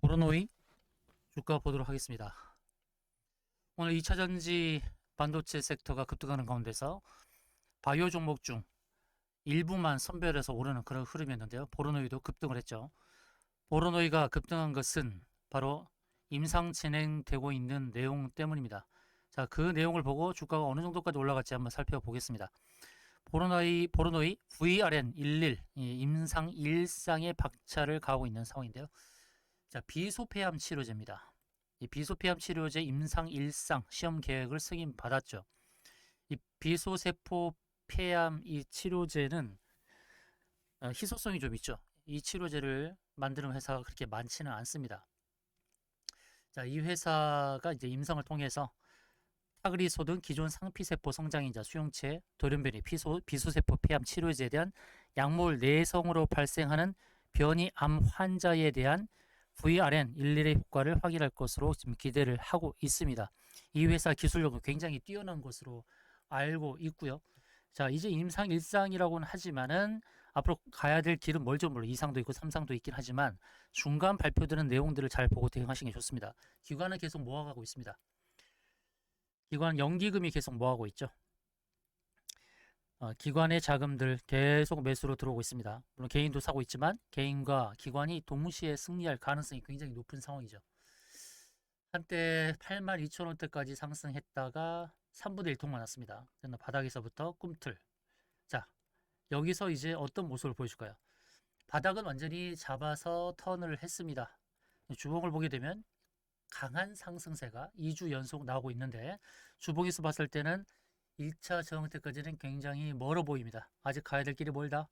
보로노이 주가 보도록 하겠습니다. 오늘 2차 전지 반도체 섹터가 급등하는 가운데서 바이오 종목 중 일부만 선별해서 오르는 그런 흐름이었는데요. 보로노이도 급등을 했죠. 보로노이가 급등한 것은 바로 임상 진행되고 있는 내용 때문입니다. 자, 그 내용을 보고 주가가 어느 정도까지 올라갈지 한번 살펴보겠습니다. 보로노이, 보로노이 VRN11 이 임상 일상의 박차를 가하고 있는 상황인데요. 자, 비소폐암 치료제입니다. 이 비소폐암 치료제 임상 일상 시험 계획을 승인 받았죠. 이 비소세포 폐암 이 치료제는 어, 희소성이 좀 있죠. 이 치료제를 만드는 회사가 그렇게 많지는 않습니다. 자, 이 회사가 이제 임상을 통해서 타그리소 등 기존 상피세포 성장인자 수용체 돌연변이 비소, 비소세포 폐암 치료제에 대한 약물 내성으로 발생하는 변이 암 환자에 대한 VRN 11의 효과를 확인할 것으로 지금 기대를 하고 있습니다. 이 회사 기술력은 굉장히 뛰어난 것으로 알고 있고요. 자, 이제 임상 일상이라고는 하지만은 앞으로 가야 될 길은 멀죠 물론 2상도 있고 3상도 있긴 하지만 중간 발표되는 내용들을 잘 보고 대응하시는 게 좋습니다. 기관은 계속 모아가고 있습니다. 기관 연기금이 계속 모아고 있죠. 어, 기관의 자금들 계속 매수로 들어오고 있습니다. 물론 개인도 사고 있지만 개인과 기관이 동시에 승리할 가능성이 굉장히 높은 상황이죠. 한때 82,000원대까지 상승했다가 3분의 1통 맞았습니다. 그래서 바닥에서부터 꿈틀. 자, 여기서 이제 어떤 모습을 보여줄까요? 바닥은 완전히 잡아서 턴을 했습니다. 주봉을 보게 되면 강한 상승세가 2주 연속 나오고 있는데 주봉에서 봤을 때는 1차 저항 때까지는 굉장히 멀어 보입니다. 아직 가야 될 길이 멀다.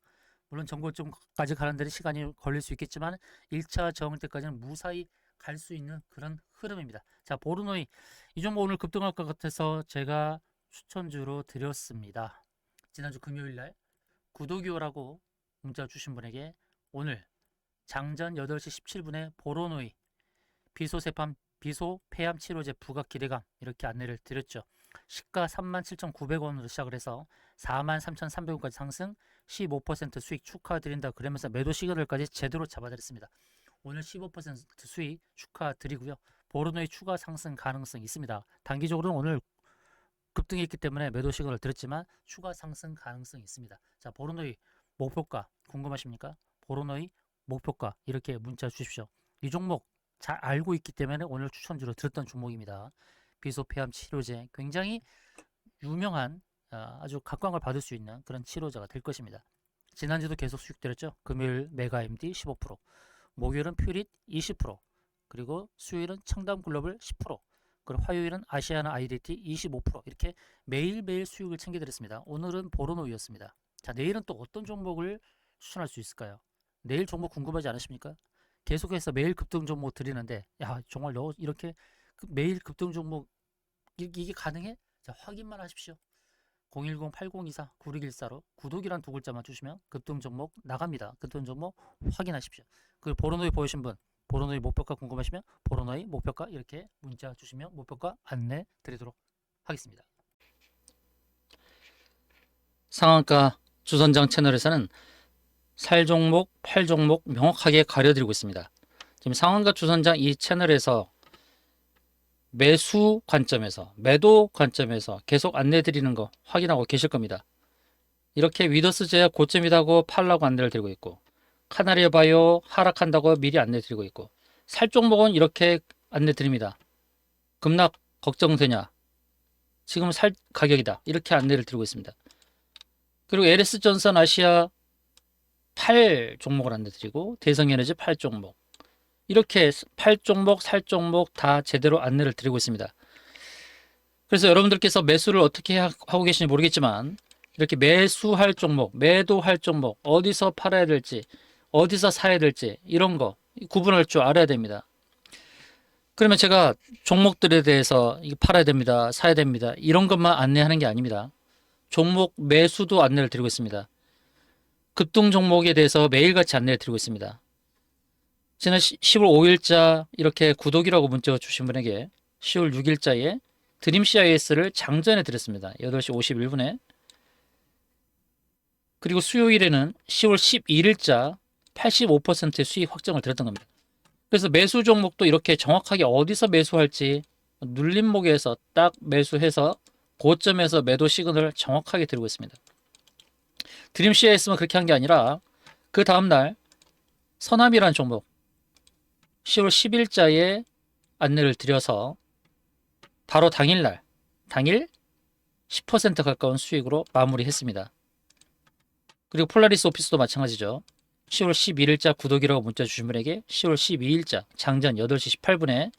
물론 정고점까지 가는 데는 시간이 걸릴 수 있겠지만 1차 저항 때까지는 무사히 갈 수 있는 그런 흐름입니다. 자, 보르노이 이 종목 오늘 급등할 것 같아서 제가 추천주로 드렸습니다. 지난주 금요일 날 구독이오라고 문자 주신 분에게 오늘 장전 8시 17분에 보로노이 비소세팜 비소 폐암 치료제 부각 기대감 이렇게 안내를 드렸죠. 시가 37,900원으로 시작을 해서 43,300원까지 상승 15% 수익 축하드린다 그러면서 매도 시그널까지 제대로 잡아드렸습니다. 오늘 15% 수익 축하드리고요. 보르노의 추가 상승 가능성이 있습니다. 단기적으로는 오늘 급등했기 때문에 매도 시그널을 드렸지만 추가 상승 가능성이 있습니다. 자, 보르노의 목표가 궁금하십니까? 보르노의 목표가 이렇게 문자 주십시오. 이 종목 잘 알고 있기 때문에 오늘 추천주로 들었던 종목입니다. 비소폐암 치료제 굉장히 유명한 아, 아주 각광을 받을 수 있는 그런 치료제가 될 것입니다. 지난주도 계속 수익드렸죠. 금요일 메가MD 15%, 목요일은 퓨릿 20%, 그리고 수요일은 청담 글로벌 10%, 그리고 화요일은 아시아나 아이덴티 25% 이렇게 매일매일 수익을 챙겨드렸습니다. 오늘은 보로노이였습니다. 자, 내일은 또 어떤 종목을 추천할 수 있을까요? 내일 종목 궁금하지 않으십니까? 계속해서 매일 급등 종목 드리는데 야 정말 너 이렇게 그 매일 급등 종목 이- 이게 가능해? 자 확인만 하십시오. 010-8024-9614로 구독이란 두 글자만 주시면 급등 종목 나갑니다. 급등 종목 확인하십시오. 그 보로노이 보이신 분 보로노이 목표가 궁금하시면 보로노이 목표가 이렇게 문자 주시면 목표가 안내 드리도록 하겠습니다. 상한가 주선장 채널에서는 살 종목, 팔 종목 명확하게 가려드리고 있습니다. 지금 상한가 주선장 이 채널에서 매수 관점에서, 매도 관점에서 계속 안내 드리는 거 확인하고 계실 겁니다. 이렇게 위더스 제약 고점이라고 팔라고 안내를 드리고 있고, 카나리아 바이오 하락한다고 미리 안내 드리고 있고, 살 종목은 이렇게 안내 드립니다. 급락 걱정되냐? 지금 살 가격이다. 이렇게 안내를 드리고 있습니다. 그리고 LS 전선 아시아 8 종목을 안내드리고 대성에너지 8 종목 이렇게 8 종목, 살 종목 다 제대로 안내를 드리고 있습니다. 그래서 여러분들께서 매수를 어떻게 하- 하고 계신지 모르겠지만 이렇게 매수할 종목, 매도할 종목 어디서 팔아야 될지 어디서 사야 될지 이런 거 구분할 줄 알아야 됩니다. 그러면 제가 종목들에 대해서 팔아야 됩니다. 사야 됩니다. 이런 것만 안내하는 게 아닙니다. 종목 매수도 안내를 드리고 있습니다. 급등 종목에 대해서 매일같이 안내를 드리고 있습니다. 지난 10월 5일자 이렇게 구독이라고 문자 주신 분에게 10월 6일자에 드림 CIS를 장전해 드렸습니다. 8시 51분에 그리고 수요일에는 10월 11일자 85%의 수익 확정을 드렸던 겁니다. 그래서 매수 종목도 이렇게 정확하게 어디서 매수할지 눌림목에서 딱 매수해서 고점에서 매도 시그널을 정확하게 드리고 있습니다. 드림 CIS만 그렇게 한 게 아니라 그 다음날 서남이라는 종목 10월 10일자에 안내를 드려서 바로 당일날 당일 10% 가까운 수익으로 마무리했습니다. 그리고 폴라리스 오피스도 마찬가지죠. 10월 11일자 구독이라고 문자 주신 분에게 10월 12일자 장전 8시 18분에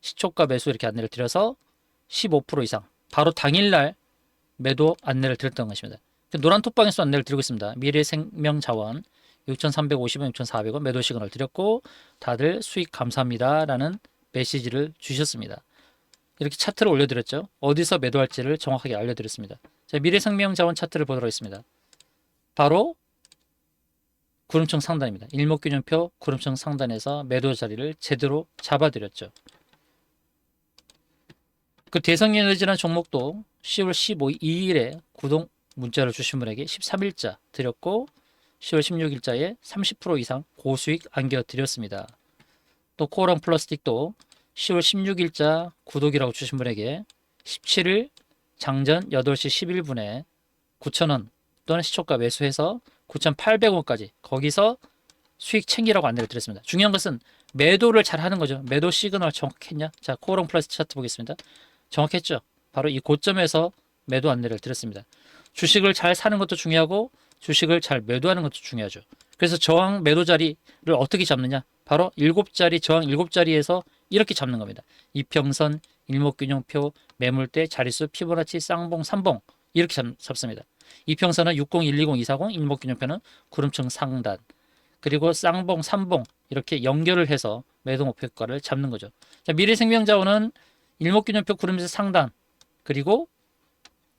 시초가 매수 이렇게 안내를 드려서 15% 이상 바로 당일날 매도 안내를 드렸던 것입니다. 노란 톡방에서 안내를 드리고 있습니다. 미래생명자원 6,350원, 6,400원 매도 시그널 드렸고 다들 수익 감사합니다라는 메시지를 주셨습니다. 이렇게 차트를 올려드렸죠. 어디서 매도할지를 정확하게 알려드렸습니다. 자, 미래생명자원 차트를 보도록 하겠습니다. 바로 구름청 상단입니다. 일목균형표 구름청 상단에서 매도 자리를 제대로 잡아드렸죠. 그 대성에너지라는 종목도 10월 15일에 구독 문자를 주신 분에게 13일자 드렸고 10월 16일자에 30% 이상 고수익 안겨드렸습니다. 또 코어랑 플라스틱도 10월 16일자 구독이라고 주신 분에게 17일 장전 8시 11분에 9,000원 또는 시초가 매수해서 9,800원까지 거기서 수익 챙기라고 안내를 드렸습니다. 중요한 것은 매도를 잘 하는 거죠. 매도 시그널 정확했냐? 자, 코어랑 플러스 차트 보겠습니다. 정확했죠. 바로 이 고점에서 매도 안내를 드렸습니다. 주식을 잘 사는 것도 중요하고 주식을 잘 매도하는 것도 중요하죠. 그래서 저항 매도 자리를 어떻게 잡느냐? 바로 7자리 저항 7자리에서 이렇게 잡는 겁니다. 이평선, 일목균형표, 매물대, 자릿수, 피보나치, 쌍봉, 삼봉 이렇게 잡, 잡습니다. 이평선은 60, 120, 240, 일목균형표는 구름층 상단 그리고 쌍봉, 삼봉 이렇게 연결을 해서 매도 목표가를 잡는 거죠. 자, 미래생명자원은 일목균형표 구름층 상단 그리고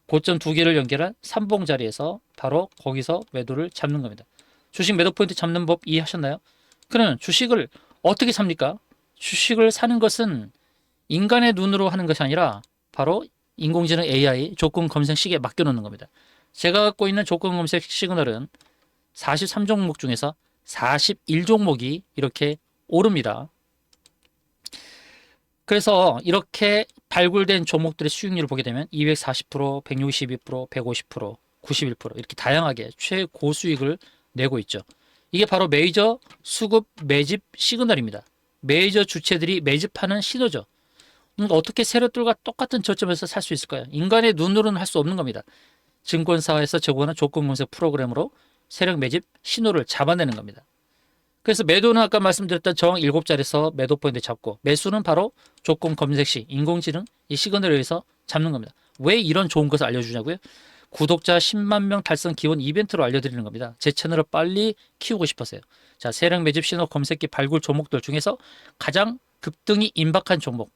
고점 두 개를 연결한 삼봉 자리에서 바로 거기서 매도를 잡는 겁니다. 주식 매도 포인트 잡는 법 이해하셨나요? 그러면 주식을 어떻게 삽니까? 주식을 사는 것은 인간의 눈으로 하는 것이 아니라 바로 인공지능 AI 조건 검색 시계에 맡겨놓는 겁니다. 제가 갖고 있는 조건 검색 시그널은 43종목 중에서 41종목이 이렇게 오릅니다. 그래서 이렇게 발굴된 종목들의 수익률을 보게 되면 240%, 162%, 150%, 91% 이렇게 다양하게 최고 수익을 내고 있죠. 이게 바로 메이저 수급 매집 시그널입니다. 메이저 주체들이 매집하는 신호죠. 그러니까 어떻게 세력들과 똑같은 저점에서 살 수 있을까요? 인간의 눈으로는 할 수 없는 겁니다. 증권사에서 제공하는 조건 검색 프로그램으로 세력 매집 신호를 잡아내는 겁니다. 그래서 매도는 아까 말씀드렸던 저항 7자리에서 매도 포인트 잡고 매수는 바로 조건 검색 시 인공지능 이 시그널에 의해서 잡는 겁니다. 왜 이런 좋은 것을 알려주냐고요? 구독자 10만 명 달성 기원 이벤트로 알려드리는 겁니다. 제 채널을 빨리 키우고 싶어서요. 자, 세력 매집 신호 검색기 발굴 종목들 중에서 가장 급등이 임박한 종목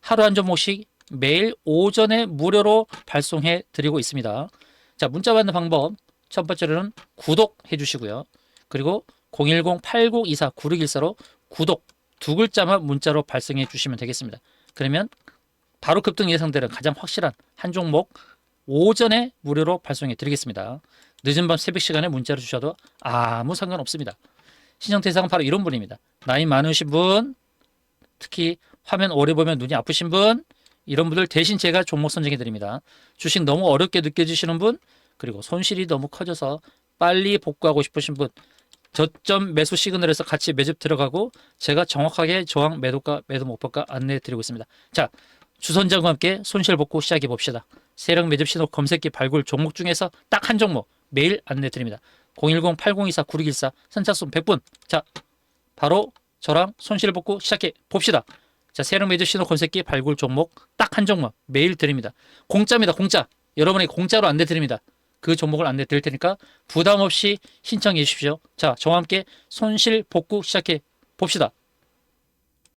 하루 한 종목씩 매일 오전에 무료로 발송해 드리고 있습니다. 자, 문자 받는 방법 첫 번째로는 구독해 주시고요. 그리고 010-8024-9614로 구독 두 글자만 문자로 발송해 주시면 되겠습니다. 그러면 바로 급등 예상되는 가장 확실한 한 종목 오전에 무료로 발송해 드리겠습니다. 늦은 밤 새벽 시간에 문자를 주셔도 아무 상관없습니다. 신청 대상은 바로 이런 분입니다. 나이 많으신 분, 특히 화면 오래 보면 눈이 아프신 분, 이런 분들 대신 제가 종목 선정해 드립니다. 주식 너무 어렵게 느껴지시는 분, 그리고 손실이 너무 커져서 빨리 복구하고 싶으신 분, 저점 매수 시그널에서 같이 매집 들어가고 제가 정확하게 저항 매도가 매도 목표가 안내해 드리고 있습니다. 자, 주선장과 함께 손실 복구 시작해 봅시다. 세력 매집 신호 검색기 발굴 종목 중에서 딱 한 종목 매일 안내 드립니다. 010-8024-9614 선착순 100분. 자, 바로 저랑 손실 복구 시작해 봅시다. 자, 세력 매집 신호 검색기 발굴 종목 딱 한 종목 매일 드립니다. 공짜입니다. 공짜. 여러분에게 공짜로 안내 드립니다. 그 종목을 안내 드릴 테니까 부담 없이 신청해 주십시오. 자, 저와 함께 손실 복구 시작해 봅시다.